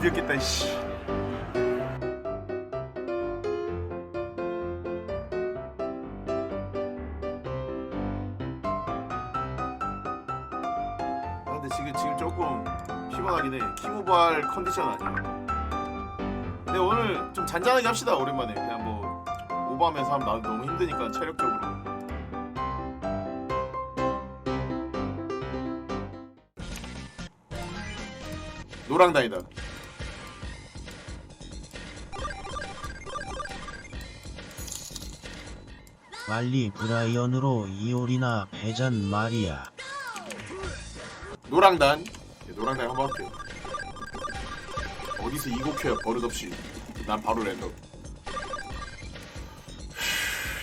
드디어 깼다 씨. 아 근데 지금 지금 조금 피곤하긴 해. 키모발 컨디션 아니야. 근데 오늘 좀 잔잔하게 합시다 오랜만에 그냥 뭐 오버하면서 하면 나도 너무 힘드니까 체력적으로. 노랑다이다. 빨리 브라이언으로 이올이나 배잔 말이야. 노랑단. 네, 노랑단 한번 할게요. 어디서 이곡해요? 버릇없이. 난 바로 랜덤.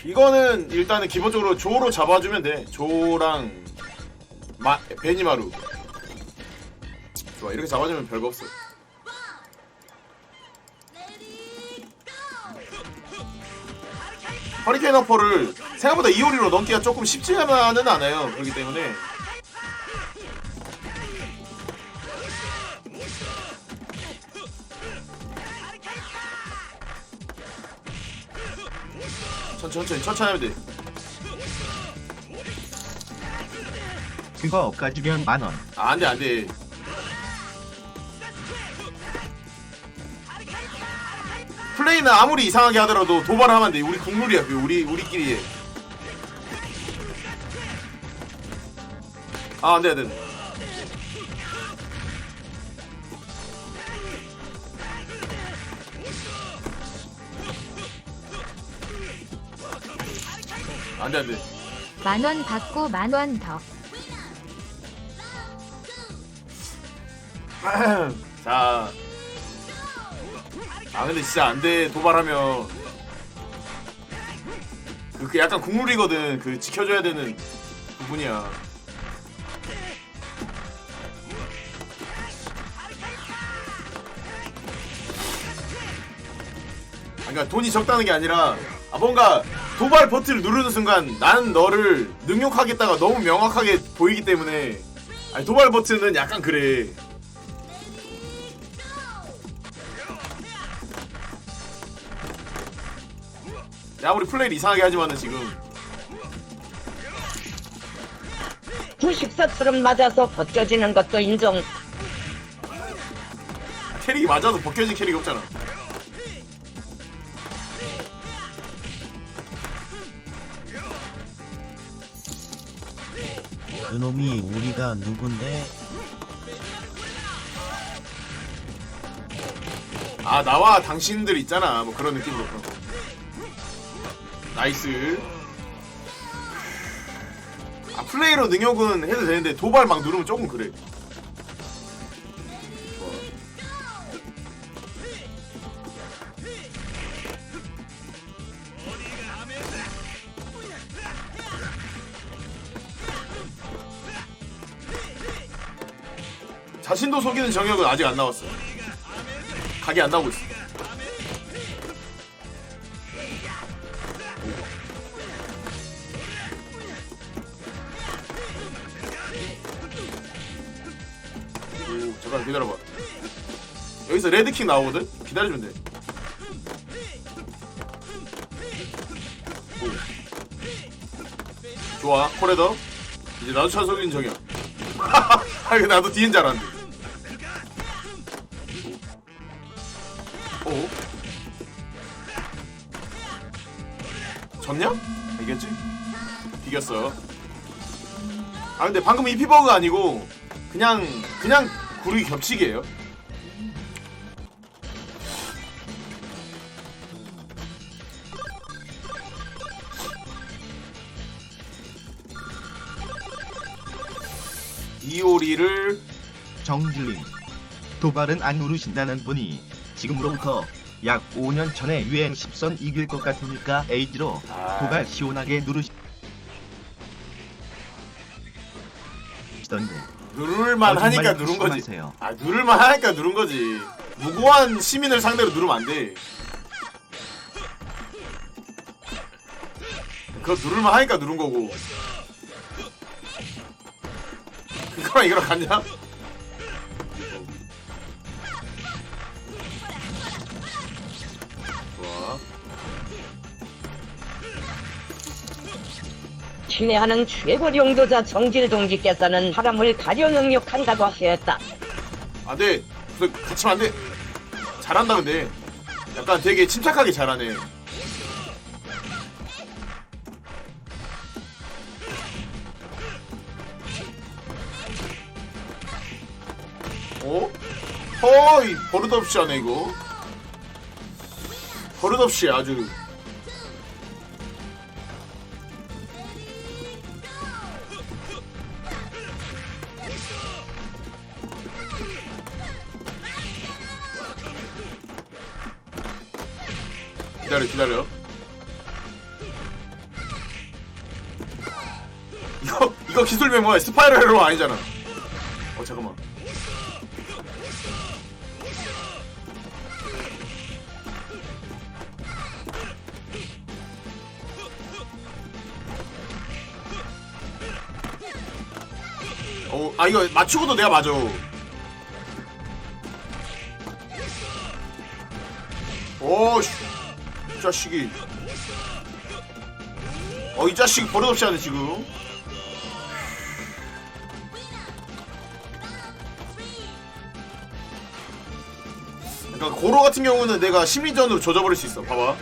이거는 일단은 기본적으로 조로 잡아주면 돼. 조랑 마, 베니마루. 좋아 이렇게 잡아주면 별거 없어 허리케인 어퍼를 생각보다 이오리로 넘기가 조금 쉽지는 않아요. 그렇기 때문에. 천천히 천천히 하면 돼. 그거 깎아주면 만 원. 아, 안 돼, 안 돼. 플레이는 아무리 이상하게 하더라도 도발을 하면 안 돼. 우리 국룰이야, 그 우리 우리끼리 해. 아, 안 돼, 안 돼. 안 돼, 안 돼. 만원 받고 만 원 더. 자. 아 근데 진짜 안 돼 도발하면 그, 그 약간 국룰이거든 그 지켜줘야 되는 부분이야. 아, 그러니까 돈이 적다는 게 아니라 아 뭔가 도발 버튼을 누르는 순간 나는 너를 능욕하겠다가 너무 명확하게 보이기 때문에 아니 도발 버튼은 약간 그래. 야 우리 플레이를 이상하게 하지만은 지금 94처럼 맞아서 벗겨지는 것도 인정. 캐릭이 맞아도 벗겨진 캐릭이 없잖아. 그놈이 우리가 누군데? 아 나와 당신들 있잖아 뭐 그런 느낌으로. 나이스. 아 플레이로 능욕은 해도 되는데 도발 막 누르면 조금 그래. 자신도 속이는 정역은 아직 안 나왔어. 각이 안 나오고 있어. 잠깐 기다려봐. 여기서 레드킹 나오거든? 기다려주면 돼. 오. 좋아, 코레더. 이제 나도 차속인 정이야. 아, 이거 나도 뒤인 줄 알았는데. 오. 졌냐? 이겼지? 이겼어. 아 근데 방금 이 피버그 아니고 그냥 그냥 구르기 겹치기예요. 이오리를 정길림 도발은 안 누르신다는 분이 지금으로부터 약 5년 전에 유행 10선 이길 것 같으니까 에이지로 아. 도발 시원하게 누르시 누를만 하니까 거짓말 누른 거지. 조심하세요. 아 누를만 하니까 누른 거지. 무고한 시민을 상대로 누르면 안 돼. 그거 누를만 하니까 누른 거고. 그거랑 이거랑 같냐? 친애하는 최고 용도자 정질 동지께서는 사람을 가려 능욕한다고 하셨다. 안돼. 붙이면 안 돼. 잘한다 근데. 약간 되게 침착하게 잘하네. 어? 허이 버릇없이 하네 이거. 버릇없이 아주 기다려. 이거 이거 기술 메모야. 스파이럴로 아니잖아. 어 잠깐만. 어, 아 이거 맞추고도 내가 맞아. 자식이. 어, 이 자식 버릇없이 하네, 지금. 그러니까 고로 같은 경우는 내가 심리전으로 조져버릴 수 있어. 봐봐.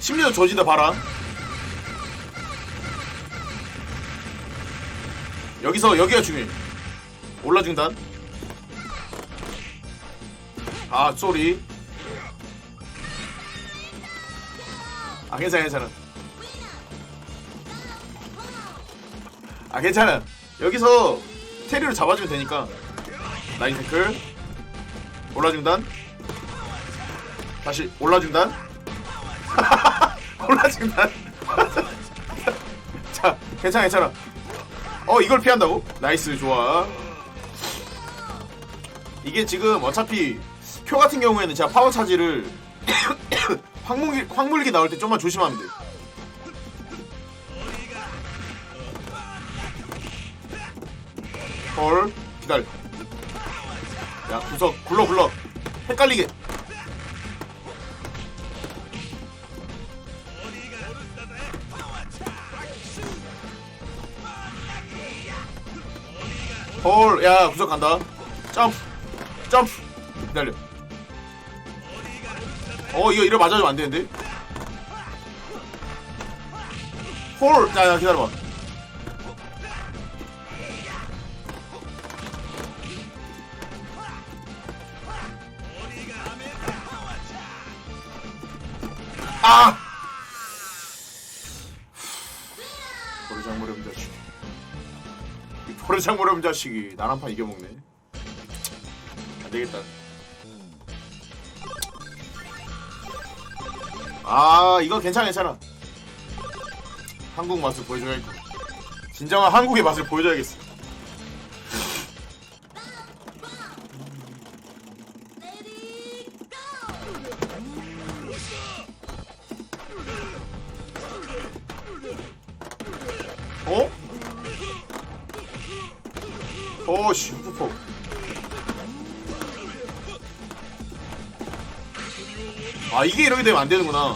심리전 조지다 봐라. 여기서 여기가 중요해. 올라 중단. 아 쏘리. 아 괜찮아 괜찮아. 아 괜찮아. 여기서 테리를 잡아주면 되니까. 라인 태클. 올라 중단. 다시 올라 중단. 올라 중단. 자 괜찮아 괜찮아. 어 이걸 피한다고? 나이스 좋아 이게 지금 어차피 표 같은 경우에는 제가 파워 차지를 황물기, 황물기 나올 때 좀만 조심하면 돼 헐, 기다려. 야, 구석, 굴러, 굴러. 헷갈리게. 헐, 야, 구석 간다. 점프, 점프. 기다려. 어, 이거 이래 맞아주면 안 되는데? 홀! 야, 야, 기다려봐. 아! 버르장머렴 자식. 이 버르장머렴 자식이 나랑 판 이겨먹네. 안 되겠다. 아, 이거 괜찮아, 괜찮아. 한국 맛을 보여줘야겠다. 진정한 한국의 맛을 보여줘야겠어. 어? 아, 이게 이렇게 되면 안 되는구나.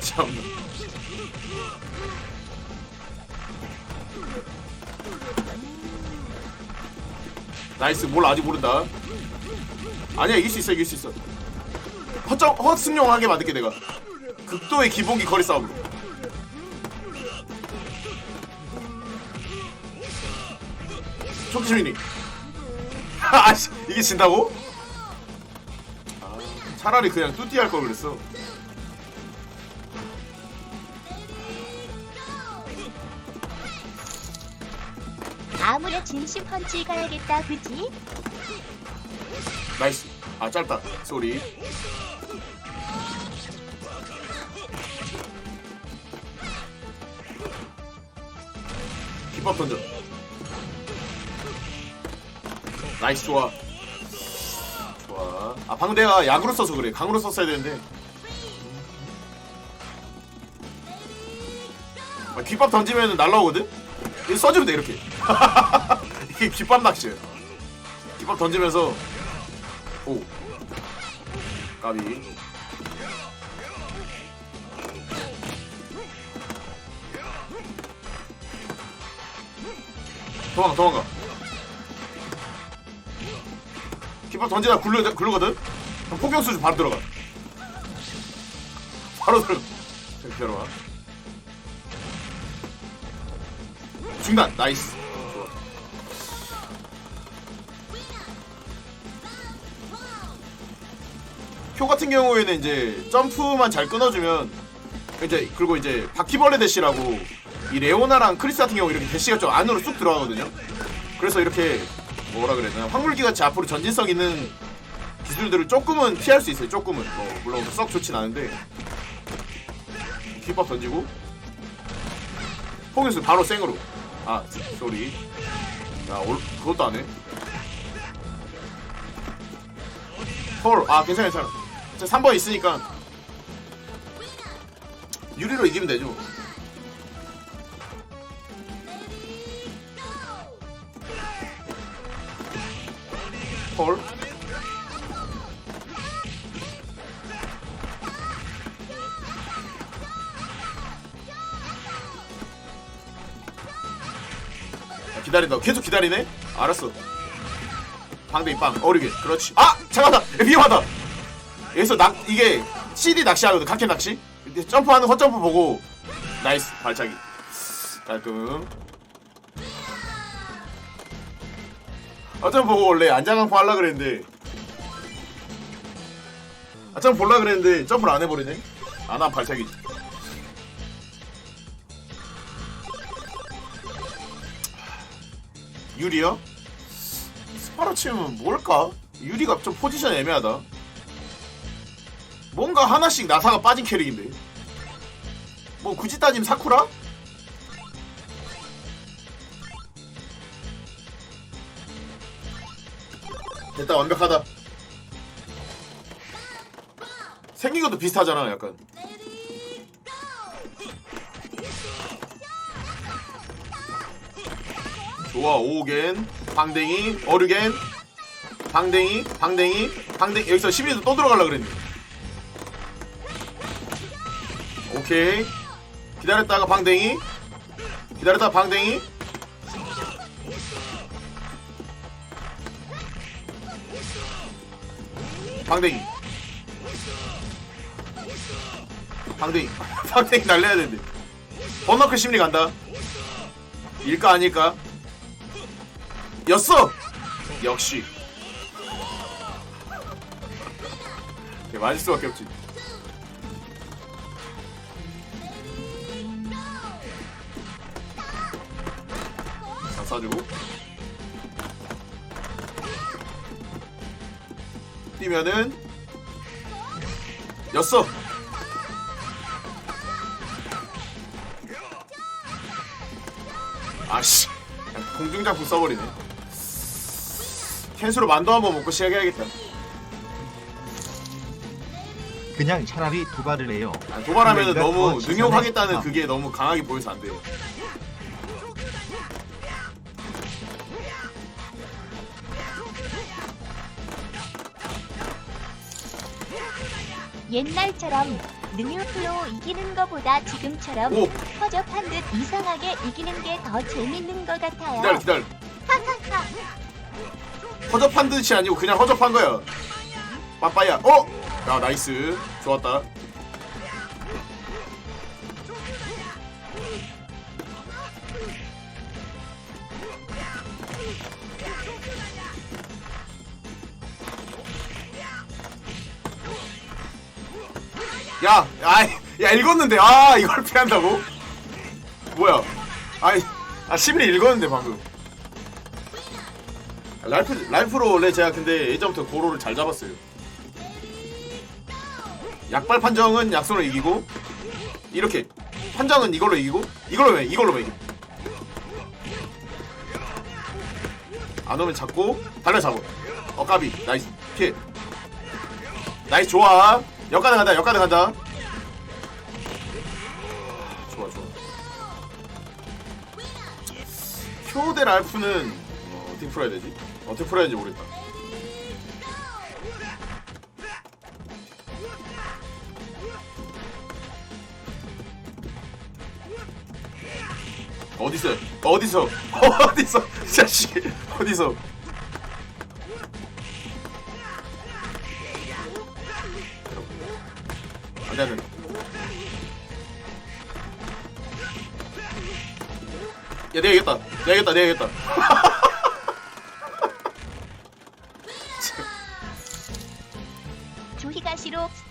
참나. 나이스, 뭘 아직 모른다. 아니야, 이길 수 있어, 이길 수 있어. 허점, 허승용하게 만들게, 내가. 극도의 기본기 거리 싸움으로. 초기주민이. 아씨, 이게 진다고? 아, 차라리 그냥 뚜띠 할 걸 그랬어. 아무래 진심 펀치 가야겠다 그지? 나이스. 아, 짧다. 쏘리. 기법 던져. 나이스, 좋아. 좋아. 아, 방금 내가 약으로 써서 그래. 강으로 썼어야 되는데. 아, 귓밥 던지면 날라오거든? 이거 써주면 돼, 이렇게. 이게 귓밥 낚시야. 깃밥 던지면서 오 까비 도망가 도망가 깃밥 던지다 굴러, 굴러거든? 그럼 폭격수 바로 들어가. 바로 들어가 들어가 중단. 나이스. 좋아. 표 같은 경우에는 이제 점프만 잘 끊어주면 이제 그리고 이제 바퀴벌레 대시라고 이 레오나랑 크리스 같은 경우 이렇게 대시가 좀 안으로 쑥 들어가거든요. 그래서 이렇게 뭐라 그래야 되나? 황물기 같이 앞으로 전진성 있는 기술들을 조금은 피할 수 있어요. 조금은. 뭐 물론 썩 좋진 않은데. 깃밥 던지고. 포기수 바로 생으로. 아 쏘리. 야 올, 그것도 안해? 헐아 괜찮아 괜찮아 자 3번 있으니까. 유리로 이기면 되죠 기다린다 계속 기다리네? 알았어. 방대 이 빵 어리게. 그렇지. 아! 잠깐만! 야, 위험하다! 여기서 낙 이게 CD 낚시하거든 각해 낚시? 점프하는 헛점프 보고. 나이스 발차기. 깔끔. 어쩜 보고 원래 안장강포 하려 그랬는데. 아점 볼라 그랬는데 점프를 안 해버리네? 아나 발차기 유리요? 스파라 치면 뭘까? 유리가 좀 포지션 애매하다 뭔가 하나씩 나사가 빠진 캐릭인데 뭐 굳이 따지면 사쿠라? 됐다 완벽하다 생긴 것도 비슷하잖아 약간 좋아 오겐 방댕이 어르겐 방댕이 방댕이 방댕이. 여기서 11도 또 들어가려 그랬네 오케이. 기다렸다가 방댕이. 기다렸다가 방댕이. 방댕이. 방댕이. 방댕이 날려야 되는데. 버너클 심리 간다. 일까 아닐까 였어! 역시. 이게 맞을 수밖에 없지. 자 쏴주고. 뛰면은 였어. 아씨. 공중장풍 써버리네 캔수로 만두 한번 먹고 시작해야겠다 그냥 차라리 도발을 해요. 아, 도발하면 그러니까 너무 더 능욕하겠다는 지선해. 그게 너무 강하게 보여서 안 돼요 옛날처럼 능력으로 이기는 것보다 지금처럼 오 허접한 듯 이상하게 이기는 게 더 재밌는 것 같아요. 기다려 기다려 허접한 듯이 아니고 그냥 허접한 거야 빠빠야 어? 야 나이스 좋았다 야, 아, 야 읽었는데 아 이걸 피한다고? 뭐야? 아이, 아 시민이 읽었는데 방금. 랄프 랄프로 원래 제가 근데 예전부터 고로를 잘 잡았어요. 약발 판정은 약손을 이기고 이렇게 판정은 이걸로 이기고 이걸로 왜 이걸로 왜 이기? 안 오면 잡고 달려 잡어. 어 까비 나이스 피해. 나이스 좋아. 역가드 간다 역가드 간다. 좋아 좋아. 표대 랄프는 어, 어떻게 풀어야 되지? 어떻게 풀어야 할지 모르겠다. 어디서? 어디서? 어디서? 이 자식 어디서? 안돼 안돼. 야 내가 이겼다. 내가 이겼다. 내가 이겼다.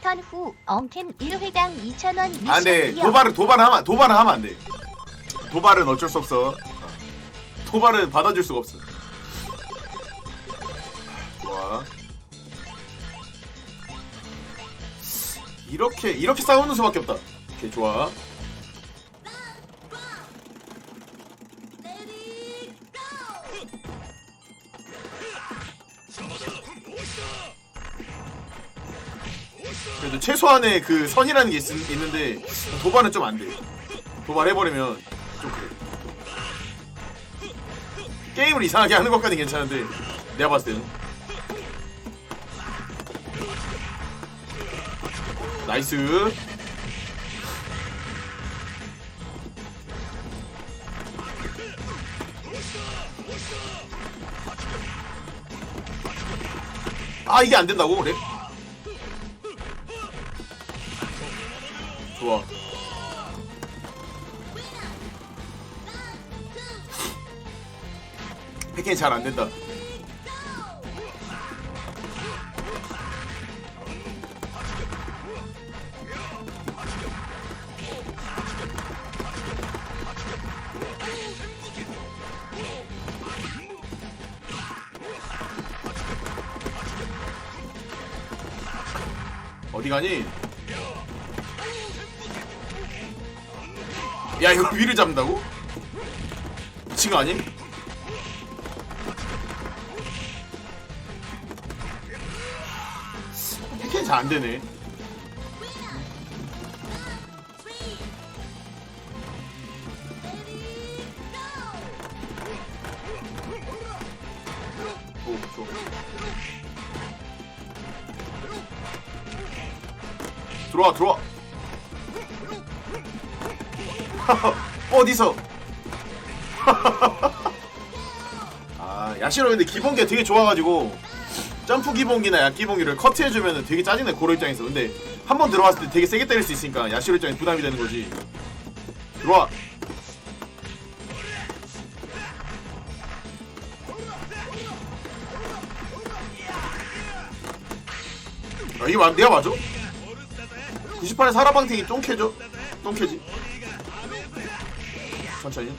턴후 엉캠 1회당 2,000원 미션 아, 근데 이어. 도발은 도발은 하면 도발은 하면 안 돼. 도발은 어쩔 수 없어. 도발은 받아줄 수가 없어. 좋아. 이렇게 이렇게 싸우는 수밖에 없다. 오케이 좋아. 최소한의 그 선이라는 게 있, 있는데 도발은 좀 안 돼. 도발해버리면 좀 그래. 게임을 이상하게 하는 것까지 괜찮은데 내가 봤을 때는 나이스 아 이게 안 된다고 그래? 패킹이 잘안 된다. 어디 가니? 야 이거 위를 잡는다고? 미친 거 아님? 잘 안 되네. 들어와, 들어와. 어디서? 아, 야시로 근데 기본기가 되게 좋아가지고 점프 기본기나 약 기본기를 커트해주면 되게 짜증나 고로 입장에서. 근데 한 번 들어왔을 때 되게 세게 때릴 수 있으니까 야시로 입장에 부담이 되는 거지. 들어와. 아 이게 맞, 내가 맞아? 98에 사라방탱이 똥캐죠? 똥캐지? 천천히.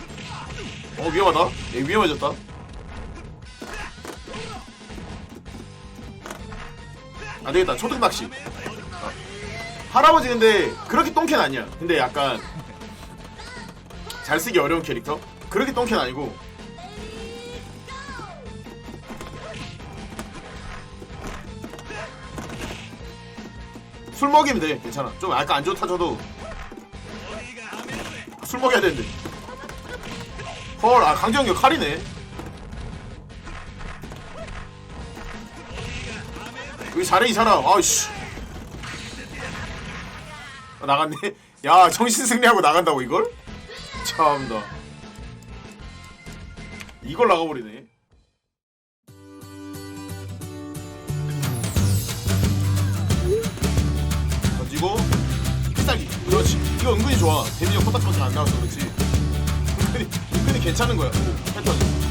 어 위험하다. 얘 위험해졌다 안 되겠다. 초등 낚시 어. 할아버지 근데 그렇게 똥캔 아니야. 근데 약간 잘 쓰기 어려운 캐릭터? 그렇게 똥캔 아니고. 술 먹이면 돼. 괜찮아. 좀 약간 안 좋다 쳐도 술 먹여야 되는데. 헐 아 강정규 칼이네 여기 잘해 이 사람. 아이씨. 아, 나갔네. 야 정신 승리하고 나간다고 이걸? 참나 이걸 나가버리네. 던지고 필살기. 그렇지. 이거 은근히 좋아. 데미지가 코딱지만큼 안 나와서 그렇지. 은근히, 은근히 괜찮은 거야. 오, 패턴이